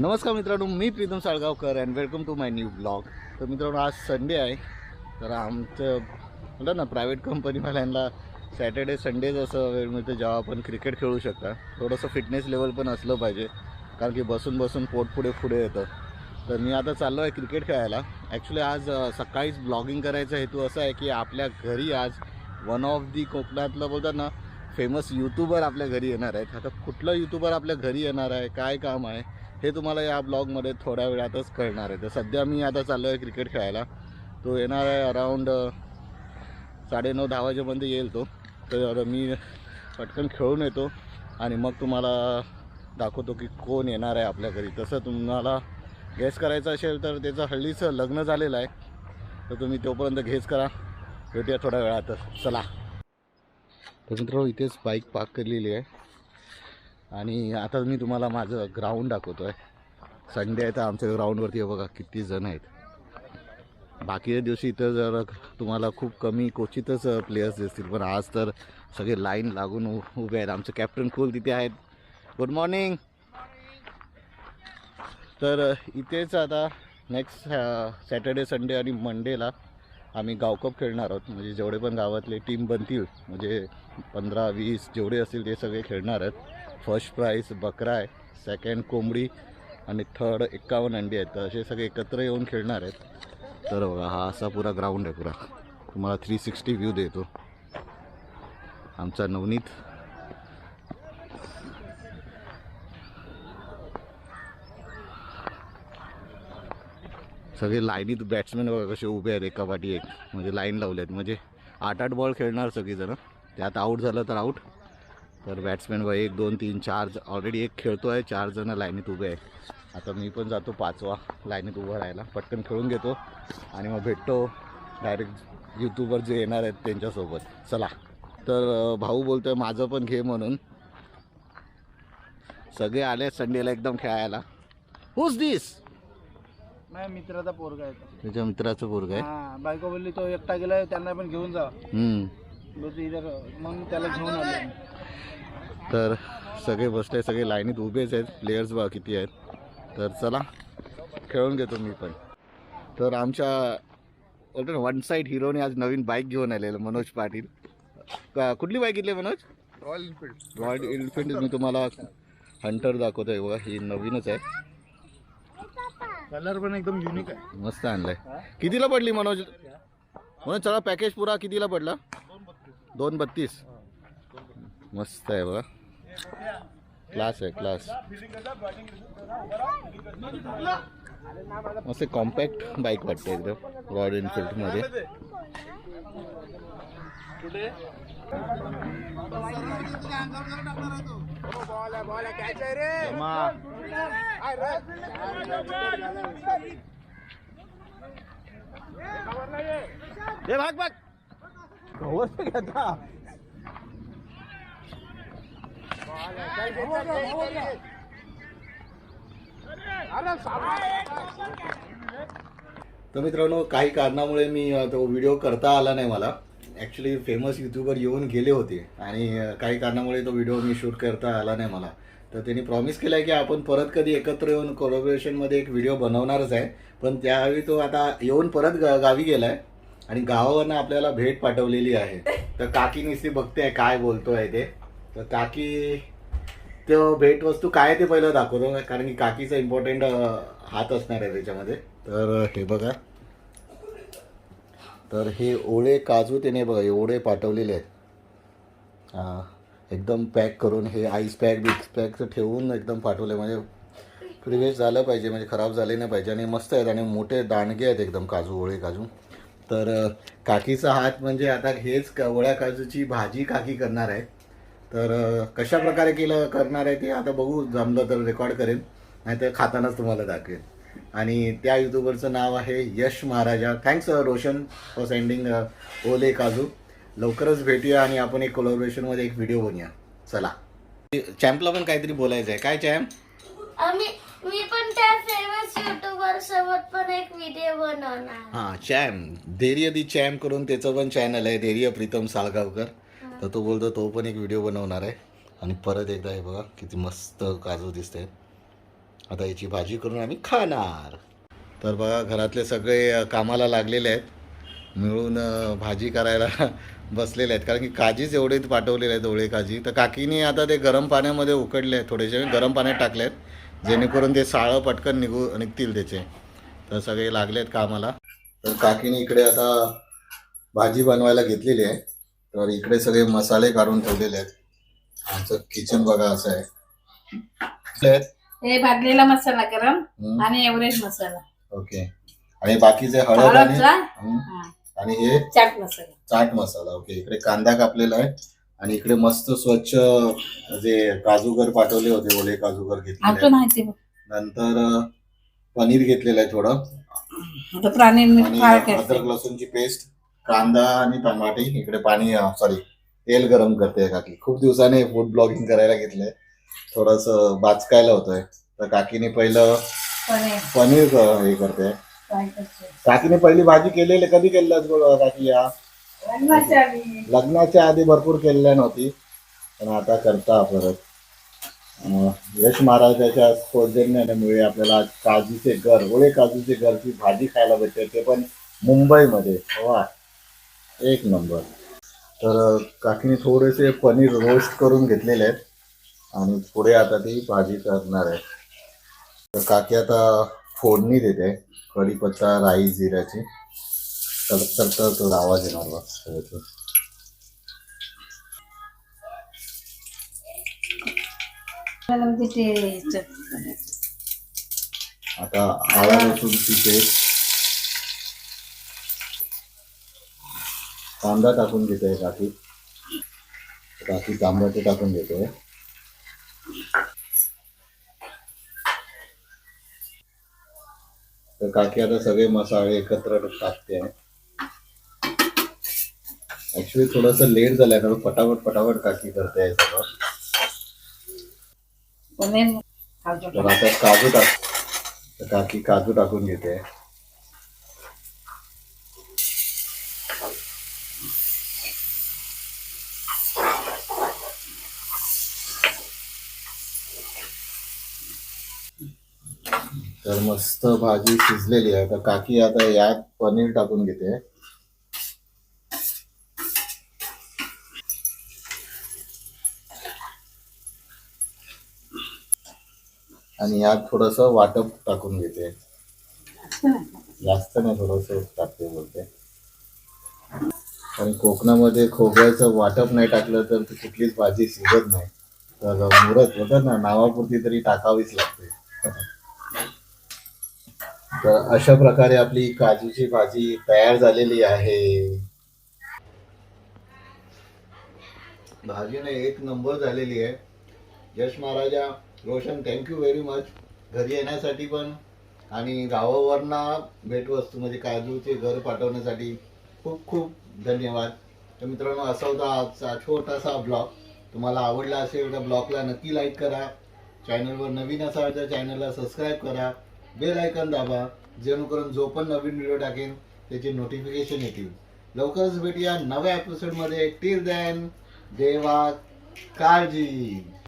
नमस्कार मित्रांनो मी Pritam Salgaonkar and welcome to my new blog तर मित्रांनो आज संडे आहे. तर आमचं म्हणतात ना प्रायव्हेट कंपनीवाल्यांना सॅटर्डे संडेज असं वेळ मिळतं जेव्हा आपण क्रिकेट खेळू शकता. थोडंसं फिटनेस लेवल पण असलं पाहिजे. कारण की बसून बसून पोट पुढे पुढे येतं. तर मी आता चाललो आहे क्रिकेट खेळायला. ॲक्च्युली आज सकाळीच ब्लॉगिंग करायचा हेतू असा आहे की आपल्या घरी आज वन ऑफ दी कोकणातलं बोलतात ना फेमस यूट्यूबर आपल्या घरी येणार आहेत. आता कुठलं यूट्यूबर आपल्या घरी येणार आहे? काय काम आहे? हे तुम्हाला या ब्लॉगमध्ये थोड्या वेळातच कळणार आहे. तर सध्या मी आता चाललो आहे क्रिकेट खेळायला. तो येणार आहे अराऊंड साडेनऊ दहा वाजेपर्यंत येईल तो. तर मी पटकन खेळून येतो आणि मग तुम्हाला दाखवतो की कोण येणार आहे आपल्या घरी. तसं तुम्हाला गेस करायचं असेल तर त्याचं हल्लीचं लग्न झालेलं आहे. तर तुम्ही तोपर्यंत घेस करा. भेटूया थोड्या वेळातच. चला. तर मित्रांनो इथेच बाईक पार्क केलेली आहे. आणि आता मी तुम्हाला माझं ग्राउंड दाखवतो आहे संडे आहे तर आमच्या ग्राउंडवरती बघा किती जण आहेत. बाकीच्या दिवशी इथं जर तुम्हाला खूप कमी क्वचितच प्लेयर्स दिसतील. पण आज तर सगळे लाईन लागून उ- उभे आहेत. आमचं कॅप्टन खोल तिथे आहेत. गुड मॉर्निंग तर इथेच आता नेक्स्ट सॅटर्डे संडे आणि मंडेला आम्ही गावकप खेळणार आहोत. म्हणजे जेवढे पण गावातले टीम बनतील म्हणजे पंधरा वीस जेवढे असतील ते सगळे खेळणार आहेत. फर्स्ट प्राईज बकरा आहे सेकंड कोंबडी आणि थर्ड एक्कावन्न अंडी आहेत. तर असे सगळे एकत्र येऊन खेळणार आहेत. तर बघा हा असा पुरा ग्राउंड आहे पुरा. तुम्हाला थ्री सिक्स्टी व्ह्यू देतो. आमचा नवनीत. सगळे लाईनीत बॅट्समॅन बघा कसे उभे आहेत एका पाठी एक. म्हणजे लाईन लावले आहेत म्हणजे आठ आठ बॉल खेळणार सगळीजणं. त्यात आऊट झालं तर आऊट तर बॅट्समॅन बघा एक दोन तीन चार ऑलरेडी एक खेळतो आहे चार जणं लाईनीत उभे आहे आता मी पण जातो पाचवा लाईनीत उभं राहायला. पटकन खेळून घेतो आणि मग भेटतो. डायरेक्ट यूट्यूबर जे येणार आहेत त्यांच्यासोबत. चला. तर भाऊ बोलतोय माझं पण घे म्हणून. सगळे आले संडेला एकदम खेळायला. हुज दिस माझ्या मित्राचा पोरगा आहे तो. त्याच्या मित्राचं पोरग आहे? हा बायको बोलली तो एकटा गेलाय त्यांना पण घेऊन जा. हम्म. बोलतो इधर मग मी त्याला घेऊन आलो. तर सगळे बसले सगळे लाईनीत उभेच आहेत प्लेयर्स बघा किती आहेत. तर चला खेळून घेतो मी पण. तर आमच्या बोलतो वन साईड हिरोने आज नवीन बाईक घेऊन आलेलं मनोज पाटील. का कुठली बाईक घेतली Manoj? Royal Enfield Royal Enfield मी तुम्हाला हंटर दाखवतोय बघा ही नवीनच आहे. कलर पण एकदम युनिक आहे. मस्त आणलंय. कितीला पडली मनोज? मनोज चला पॅकेज पुरा कितीला पडला? दोन बत्तीस. मस्त आहे बघा. क्लास आहे क्लास मस्त कॉम्पॅक्ट बाईक वाटते एकदम रॉयल एनफिल्डमध्ये हे भाग भाग. कवर घेता तर मित्रांनो काही कारणामुळे मी तो व्हिडिओ करता आला नाही मला. ॲक्च्युली फेमस यूट्यूबर येऊन गेले होते आणि काही कारणामुळे तो व्हिडिओ मी शूट करता आला नाही मला. तर त्यांनी प्रॉमिस केलं आहे की आपण परत कधी एकत्र येऊन कोलॅबोरेशनमध्ये एक व्हिडिओ बनवणारच आहे. पण त्यावेळी तो आता येऊन परत गा गावी गेला आहे आणि गावावरनं आपल्याला भेट पाठवलेली आहे. तर काकी निस्ती बघते काय बोलतोय ते. तर काकी तो भेटवस्तू काय ते पहिलं दाखवतो कारण की काकीचा इम्पॉर्टंट हात असणार आहे त्याच्यामध्ये. तर हे बघा. तर हे ओळे काजू त्याने बघा एवढे पाठवलेले आहेत. एकदम पॅक करून हे आईस पॅक बिक्स पॅक ठेवून एकदम पाठवले. म्हणजे प्रिव्हेस झालं पाहिजे म्हणजे खराब झाले नाही पाहिजे. आणि मस्त आहेत आणि मोठे दांडगे आहेत एकदम काजू ओळे काजू. तर काकीचा हात म्हणजे आता हेच क- ओळ्या काजूची भाजी काकी करणार आहे. तर कशा प्रकारे केलं करणार आहे ते आता बघू. जमलं तर रेकॉर्ड करेन. नाहीतर खातानाच तुम्हाला दाखवेन. आणि त्या युट्यूबरचं नाव आहे Yash Maharaja. Thanks Roshan for sending ओले काजू. लवकरच भेटूया आणि आपण एक कोलॅबोरेशनमध्ये एक व्हिडिओ बनूया चला. चॅम्पला पण काहीतरी बोलायचं आहे काय चॅम्प? मी पण त्या फेमस युट्यूबर सोबत पण एक व्हिडिओ बनवणार. हां चॅम्प. धैर्य दी चॅम्प करून त्याचं पण चॅनल आहे. धैर्य प्रीतम साळगावकर. तर तो बोलतो तो पण एक व्हिडिओ बनवणार आहे. आणि परत एकदा हे बघा किती मस्त काजू दिसत आता याची भाजी करून आम्ही खाणार. तर बघा घरातले सगळे कामाला लागलेले आहेत. मिळून भाजी करायला बसलेले आहेत. कारण की काजीच एवढे पाठवलेले आहेत ओळे काजी. तर काकीने आता ते गरम पाण्यामध्ये उकडले आहेत थोडेसे. गरम पाण्यात टाकले आहेत. जेणेकरून ते साळं पटकन निघू निघतील त्याचे. तर सगळे लागले आहेत कामाला. तर काकीने इकडे आता भाजी बनवायला घेतलेली आहे. तर इकडे सगळे मसाले काढून ठेवलेले आहेत. आमचं किचन बघा असं आहे. हे भाजलेला मसाला गरम आणि एव्हरेज मसाला. ओके. आणि बाकीचे हळद आणि आणि हे चाट मसाला. चाट मसाला. ओके. इकडे कांदा कापलेला आहे. आणि इकडे मस्त स्वच्छ जे काजूगर पाठवले होते ओले काजूगर बघ. नंतर पनीर घेतलेलं आहे थोडं. प्राणी अद्रक लसूणची पेस्ट कांदा आणि टमाटे इकडे पाणी सॉरी तेल गरम करते काकी. खूप दिवसाने फूड ब्लॉगिंग करायला घेतलंय. थोडस बाचकायला होतंय. तर काकीने पहिलं पनीर. हे करते. काकीने पहिली भाजी केलेली कधी केलेलं काकी या? लग्नाच्या आधी. भरपूर केलेल्या नव्हती. पण आता करता परत. यश महाराजाच्या सौजन्यामुळे आपल्याला काजूचे घर ओळे काजूचे घरची भाजी खायला भेटते. ते पण मुंबईमध्ये. वा. एक नंबर. तर काकीने थोडेसे पनीर रोस्ट करून घेतलेले आहेत. आणि पुढे आता ती भाजी करणार आहे. तर काकी आता फोडणी देते. कढीपत्ता राई जिऱ्याची. तर तर तर तो आवाज येणार बघ म्हणजे. आता आला लसूणची पेस्ट. कांदा टाकून घेते काकी. काकी टमाटे टाकून घेते तर काकी आता सगळे मसाले एकत्र टाकते. ऍक्च्युली थोडस लेट झालंय कारण पटापट पटापट काकी करते हे सगळं. तर आता काजू टाक काकी काजू टाकून घेते. तर मस्त भाजी शिजलेली आहे. तर काकी आता यात पनीर टाकून घेते. आणि यात थोडस वाटप टाकून घेते. जास्त नाही थोडस टाकते बोलते. कारण कोकणामध्ये खोबऱ्याचं वाटप नाही टाकलं तर ती कुठलीच भाजी शिजत नाही. तर मुरत होतात ना नावापुरती तरी टाकावीच लागते. तर अशा प्रकारे आपली काजूची भाजी तयार झालेली आहे. भाजीने एक नंबर झालेली आहे. Yash Maharaja Roshan thank you very much घरी येण्यासाठी पण आणि गावावरनं भेटवस्तू म्हणजे काजूचे घर पाठवण्यासाठी खूप खूप धन्यवाद. तर मित्रांनो असा होता आजचा छोटासा ब्लॉग तुम्हाला आवडला असेल तर ब्लॉगला नक्की लाईक करा. चॅनलवर नवीन असाल तर चॅनलला सबस्क्राईब करा. बेल आयकॉन दाबा जेणेकरून जो पण नवीन व्हिडिओ टाकेन त्याचे नोटिफिकेशन येतील. लवकरच भेटूया नव्या एपिसोडमध्ये टील दॅन देवा काळजी.